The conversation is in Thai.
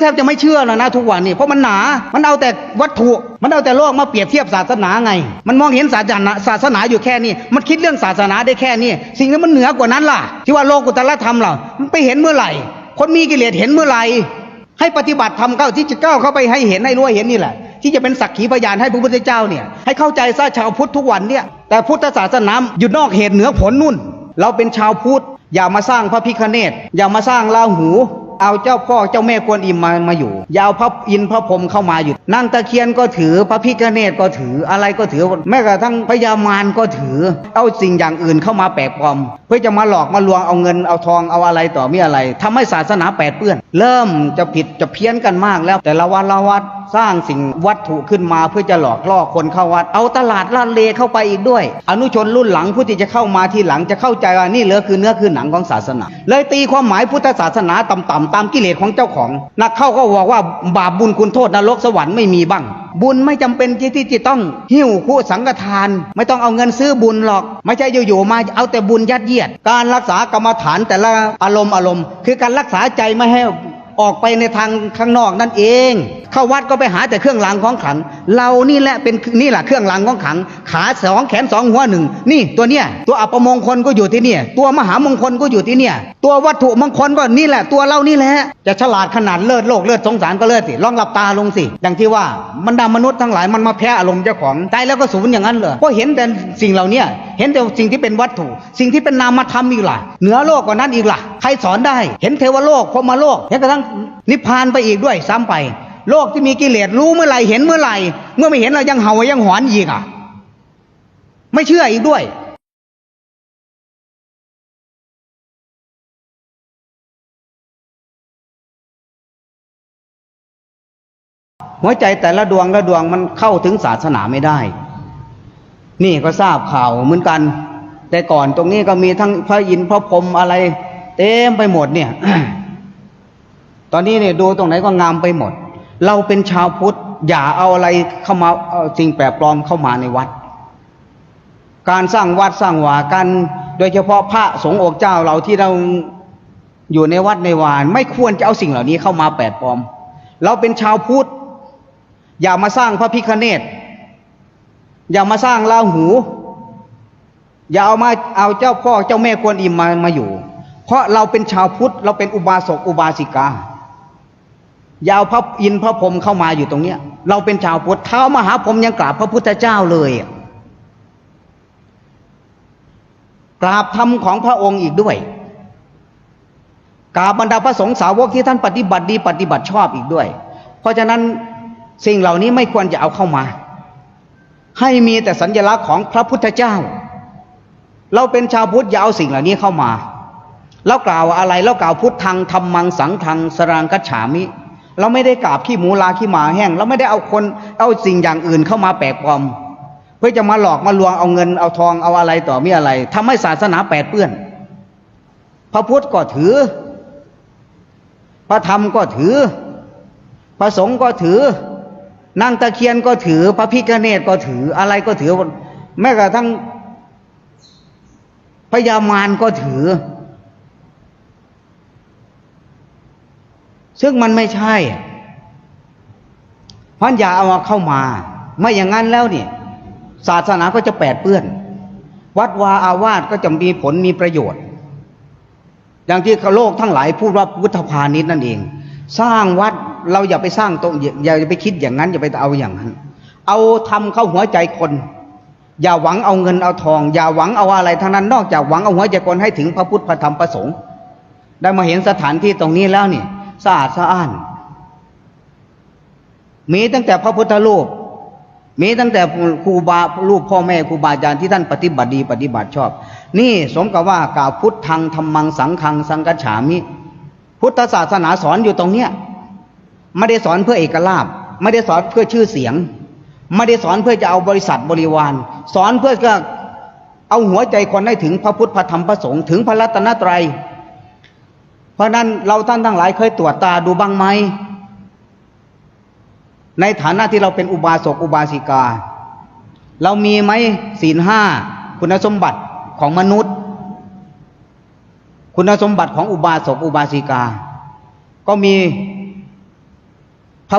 แทบจะไม่เชื่อแล้วนะทุกวันนี้เพราะมันหนา มันเอาแต่วัตถุ มันเอาแต่โลกมาเปรียบเทียบศาสนาไง มันมองเห็นศาสนาศาสนาอยู่แค่นี้ มันคิดเรื่องศาสนาได้แค่นี้ สิ่งที่มันเหนือกว่านั้นล่ะ ที่ว่าโลกุตละธรรมเรามันไปเห็นเมื่อไหร่ คนมีกิเลสเห็นเมื่อไหร่ ให้ปฏิบัติธรรมเข้าที่จะก้าวเข้าไปให้เห็นให้รู้เห็นนี่แหละ ที่จะเป็นสักขีพยานให้พระพุทธเจ้าเนี่ย ให้เข้าใจซะชาวพุทธทุกวันเนี่ย แต่พุทธศาสนาอยู่นอกเหตุเหนือผลนุ่น เราเป็นชาวพุทธอย่ามาสร้างพระพิคเนตอย่ามาสร้างลาหู เอาเจ้าพ่อเจ้าแม่กวนอิมมามาอยู่ ยาวพระอินพระพรมเข้ามาอยู่นางตะเคียนก็ถือพระพิคเนตก็ถืออะไรก็ถือ แม้กระทั่งพญามารก็ถือ เอาสิ่งอย่างอื่นเข้ามาแปลกปลอม เพื่อจะมาหลอกมาลวงเอาเงินเอาทองเอาอะไรต่อมีอะไรทำให้ศาสนาแปดเปื้อน เริ่มจะผิดจะเพี้ยนกันมากแล้ว แต่ละวันละวัดสร้างสิ่งวัตถุขึ้นมาเพื่อจะหลอกล่อคนเข้าวัด เอาตลาดลาดเลเข้าไปอีกด้วย อนุชนรุ่นหลังผู้ที่จะเข้ามาที่หลังจะเข้าใจว่านี่เหลือคือเนื้อคือหนังของศาสนา เลยตีความหมายพุทธศาสนาต่ำๆตามกิเลสของเจ้าของ นักเข้าก็บอกว่าบาปบุญคุณโทษนรกสวรรค์ไม่มีบ้าง บุญไม่จำเป็นที่ที่จะต้องหิ้วคู่สังฆทาน ไม่ต้องเอาเงินซื้อบุญหรอก ไม่ใช่อยู่ๆมาเอาแต่บุญยัดเยียด การรักษากรรมฐานแต่ละอารมณ์อารมณ์ คือการรักษาใจไม่ให้ออกไปในทางข้างนอกนั่นเอง เข้าวัดก็ไปหาแต่เครื่องรางของขลัง เรานี่แหละเป็นนี่แหละเครื่องรางของขลัง ขาสองแขนสองหัวหนึ่งนี่ตัวเนี้ยตัวอัปมงคลก็อยู่ที่เนี่ยตัวมหามงคลก็อยู่ที่เนี่ยตัววัตถุมงคลก็นี่แหละ ตัวเรานี่แหละจะฉลาดขนาดเลิศโลกเลิศสงสารก็เลิศสิลองหลับตาลงสิอย่างที่ว่าบรรดามนุษย์ทั้งหลายมันมาแพ้อารมณ์เจ้าของตายแล้วก็สูญอย่างนั้นเลยเพราะเห็นแต่สิ่งเหล่านี้เห็นแต่สิ่งที่เป็นวัตถุ สิ่งที่เป็นนามธรรมอีกล่ะเหนือโลกกว่านั้นอีกล่ะใครสอนได้ เห็นเทวโลกพรมโลกเห็นกระทั่งนิพพานไปอีกด้วยซ้ำไป โลกที่มีกิเลสรู้เมื่อไหร่เห็นเมื่อไหร่ เมื่อไม่เห็นเรายังเห่ายังหอนอีกอะ ไม่เชื่ออีกด้วยหัวใจแต่ละดวงละดวงมันเข้าถึงศาสนาไม่ได้ นี่ก็ทราบข่าวเหมือนกัน แต่ก่อนตรงนี้ก็มีทั้งพระอินทร์พระพรหมอะไร เต็มไปหมดเนี่ย ตอนนี้เนี่ยดูตรงไหนก็งามไปหมด เราเป็นชาวพุทธอย่าเอาอะไรเข้ามาเอาสิ่งแปลกปลอมเข้ามาในวัด การสร้างวัดสร้างวากัน โดยเฉพาะพระสงฆ์องค์เจ้าเราที่เราอยู่ในวัดในวาน ไม่ควรจะเอาสิ่งเหล่านี้เข้ามาแปลกปลอม เราเป็นชาวพุทธอย่ามาสร้างพระพิคเนตอย่ามาสร้างลาหู อย่าเอามาเอาเจ้าพ่อเจ้าแม่กวนอิมมามาอยู่ เพราะเราเป็นชาวพุทธเราเป็นอุบาสกอุบาสิกา ยาวพระอินพระพรหมเข้ามาอยู่ตรงเนี้ย เราเป็นชาวพุทธเท้ามหาพรหมยังกราบพระพุทธเจ้าเลยกราบธรรมของพระองค์อีกด้วยกราบบรรดาพระสงฆ์สาวกที่ท่านปฏิบัติดีปฏิบัติชอบอีกด้วย เพราะฉะนั้นสิ่งเหล่านี้ไม่ควรจะเอาเข้ามา ให้มีแต่สัญลักษณ์ของพระพุทธเจ้า เราเป็นชาวพุทธอย่าเอาสิ่งเหล่านี้เข้ามาเรากล่าวอะไรเรากล่าวพุทธังธรรมังสังฆังสรังกัจฉามิ เราไม่ได้กราบขี้หมูลาขี้หมาแห้ง เราไม่ได้เอาคนเอาสิ่งอย่างอื่นเข้ามาแปลกปลอม เพื่อจะมาหลอกมาลวงเอาเงินเอาทองเอาอะไรต่อมีอะไรทำให้ศาสนาแปดเปื้อน พระพุทธก็ถือ พระธรรมก็ถือ พระสงฆ์ก็ถือนางตะเคียนก็ถือ พระพิฆเนศก็ถืออะไรก็ถือ แม้กระทั่งพญามารก็ถือ ซึ่งมันไม่ใช่เพราะอย่าเอามาเข้ามา ไม่อย่างนั้นแล้วเนี่ยศาสนาก็จะแปดเปื้อน วัดวาอาวาสก็จะมีผลมีประโยชน์ อย่างที่โลกทั้งหลายพูดว่าพุทธพาณิชย์นั่นเอง สร้างวัดเราอย่าไปสร้างตรงอย่าไปคิดอย่างนั้น อย่าไปเอาอย่างนั้น เอาทำเข้าหัวใจคน อย่าหวังเอาเงินเอาทอง อย่าหวังเอาอะไรทั้งนั้น นอกจากหวังเอาหัวใจคนให้ถึงพระพุทธพระธรรมพระสงฆ์ได้มาเห็นสถานที่ตรงนี้แล้วนี่ สะอาดสะอ้าน มีตั้งแต่พระพุทธรูป มีตั้งแต่ครูบารูปพ่อแม่ครูบาอาจารย์ที่ท่านปฏิบัติดีปฏิบัติชอบ นี่สมกับว่ากล่าวพุทธังธรรมังสังฆังสังกัจฉามิ พุทธศาสนาสอนอยู่ตรงเนี้ยไม่ได้สอนเพื่อเอกลาภไม่ได้สอนเพื่อชื่อเสียง ไม่ได้สอนเพื่อจะเอาบริษัทบริวาร สอนเพื่อจะเอาหัวใจคนให้ถึงพระพุทธพระธรรมพระสงฆ์ถึงพระรัตนตรัย เพราะนั้นเราท่านทั้งหลายเคยตรวจตาดูบ้างไหม ในฐานะที่เราเป็นอุบาสกอุบาสิกา เรามีไหมศีลห้าคุณสมบัติของมนุษย์ คุณสมบัติของอุบาสกอุบาสิกา ก็มี